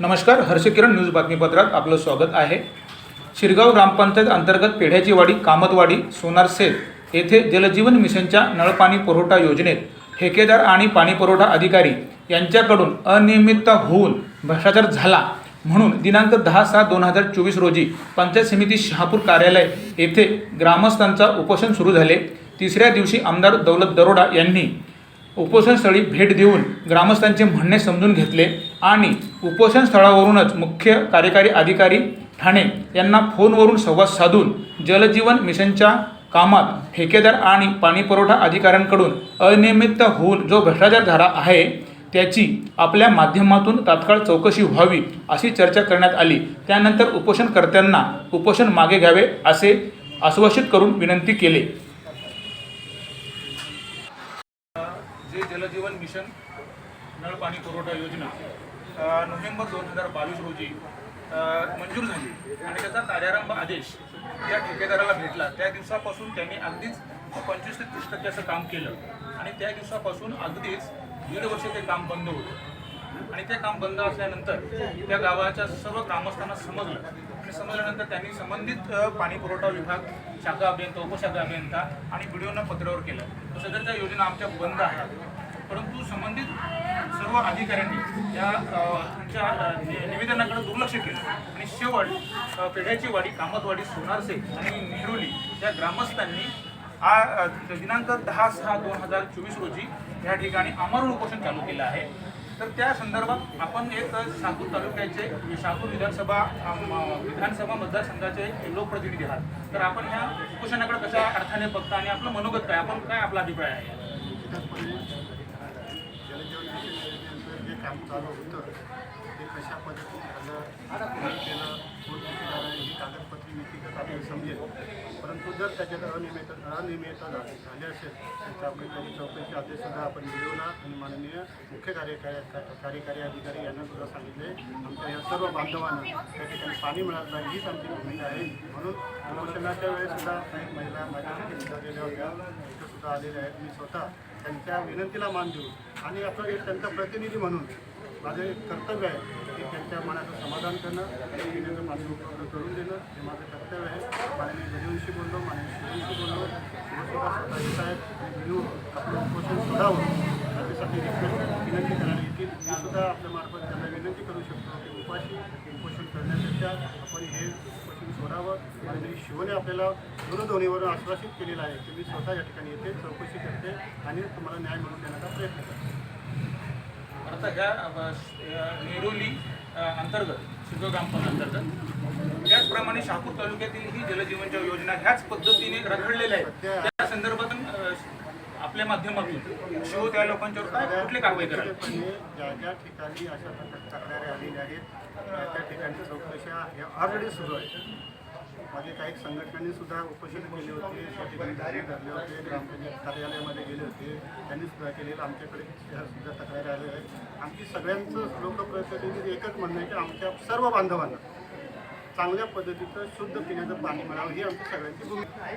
नमस्कार हर्षकिरण न्यूज बातमीपत्रात आपलं स्वागत आहे. शिरगाव ग्रामपंचायत अंतर्गत पेढ्याची वाडी कामतवाडी सोनारसेत येथे जलजीवन मिशनच्या नळपाणी पुरवठा योजनेत ठेकेदार आणि पाणीपुरवठा अधिकारी यांच्याकडून अनियमितता होऊन भ्रष्टाचार झाला म्हणून दिनांक दहा सात दोन हजार चोवीस रोजी पंचायत समिती शहापूर कार्यालय येथे ग्रामस्थांचा उपोषण सुरू झाले. तिसऱ्या दिवशी आमदार दौलत दरोडा यांनी उपोषणस्थळी भेट देऊन ग्रामस्थांचे म्हणणे समजून घेतले आणि उपोषण स्थळावरूनच मुख्य कार्यकारी अधिकारी ठाणे यांना फोनवरून संवाद साधून जलजीवन मिशनच्या कामात ठेकेदार आणि पाणीपुरवठा अधिकाऱ्यांकडून अनियमित होऊन जो भ्रष्टाचार झाला आहे त्याची आपल्या माध्यमातून तात्काळ चौकशी व्हावी अशी चर्चा करण्यात आली. त्यानंतर उपोषणकर्त्यांना उपोषण मागे घ्यावे असे आश्वासित करून विनंती केले. मिशन नळ पाणी पुरवठा योजना नोव्हेंबर दोन हजार बावीस रोजी मंजूर झाली. आणि त्याचा कार्यारंभ आदेश त्या ठेकेदाराला भेटला. त्या दिवसापासून त्यांनी अगदीच पंचवीस ते तीस टक्के असं काम केलं. आणि त्या दिवसापासून अगदीच दीड वर्ष ते काम बंद होतं. आणि ते काम बंद असल्यानंतर त्या गावाच्या सर्व ग्रामस्थांना समजलं. आणि समजल्यानंतर त्यांनी संबंधित पाणी पुरवठा विभाग शाखा अभियंता उपशाखा अभियंता आणि बीडीओना पत्रावर केलं. तर सदरच्या योजना आमच्या बंद आहेत. परंतु संबंधित सर्व अधिकाऱ्यांनी या त्यांच्या निवेदनाकडे दुर्लक्ष केलं. आणि शेवट पेढ्याची वाडी कामतवाडी सोनारसे आणि नेहरुली या ग्रामस्थांनी आ दिनांक दहा सहा दोन हजार चोवीस रोजी या ठिकाणी अमरण उपोषण चालू केलं आहे. तर त्या संदर्भात आपण एक शहापूर तालुक्याचे शहापूर विधानसभा विधानसभा मतदारसंघाचे लोकप्रतिनिधी आहात. तर आपण ह्या उपोषणाकडे कशा अर्थाने बघता आणि आपलं मनोगत काय? आपण काय आपला अभिप्राय आहे? जलजीवन मिशन योजनेचं जे काम चालू होतं ते कशा पद्धतीने झालं केलं कोण ठेकेदार ही कागदपत्री व्यक्तिगत आपल्याला समजेल. परंतु जर त्याच्यात अनियमित अनियमितता झाली झाली असेल तर त्यामुळे त्याची चौकशी आदेशसुद्धा आपण मिळवला आणि माननीय मुख्य कार्यकारी कार्यकारी अधिकारी यांना सुद्धा सांगितले आमच्या या सर्व बांधवांना त्या ठिकाणी पाणी मिळालं नाही हीच आमची भूमिका आहे. म्हणून उपोषणाच्या वेळेसुद्धा काही महिला माझ्यासाठी सुद्धा आलेल्या होत्या इथं सुद्धा आलेल्या आहेत. मी स्वतः त्यांच्या विनंतीला मान देऊ आणि आपलं एक त्यांचा प्रतिनिधी म्हणून माझं एक कर्तव्य आहे की त्यांच्या मनाचं समाधान करणं आणि विनंती मान्य उपलब्ध करून देणं हे माझं कर्तव्य आहे. माननीय गजूंशी बोललो माननीय शिवूंशी बोललो शिवसेना स्वतः येत आहेत आपलं उपोषण सोडावं त्याच्यासाठी रिक्वेस्ट विनंती करायला येतील. मी सुद्धा आपल्या मार्फत त्यांना विनंती करू शकतो की उपाशी उपोषण करण्यापेक्षा आपण हे उपोषण सोडावं शिवने आपल्याला दूरध्वनीवरून आश्वासित केलेलं आहे की मी स्वतः या ठिकाणी येते चौकशी करते आणि तुम्हाला न्याय मिळवून देण्याचा प्रयत्न करते. आता ह्या नेरोली अंतर्गत शिरगाव ग्रामपंचायत अंतर्गत त्याचप्रमाणे शहापूर तालुक्यातील ही जलजीवनच्या योजना ह्याच पद्धतीने रखडलेल्या आहेत. त्या संदर्भात आपल्या माध्यमातून शिव त्या लोकांच्यावर काय कुठली कारवाई कराल ज्या ज्या ठिकाणी अशा तक्रारी आलेल्या आहेत त्या त्या ठिकाणी चौकशा ह्या ऑलरेडी सुरू आहेत माझे काही संघटनांनी सुद्धा उपोषण केले होते त्या ठिकाणी धारे धरले होते ग्रामपंचायत कार्यालयामध्ये गेले होते त्यांनी सुद्धा केलेलं आमच्याकडे सुद्धा तक्रारी आलेल्या आहेत. आमची सगळ्यांचं लोकप्रतिनिधी एकच म्हणणं आहे की आमच्या सर्व बांधवांना चांगल्या पद्धतीचं शुद्ध पिण्याचं पाणी मिळावं ही आमची सगळ्यांची भूमिका आहे.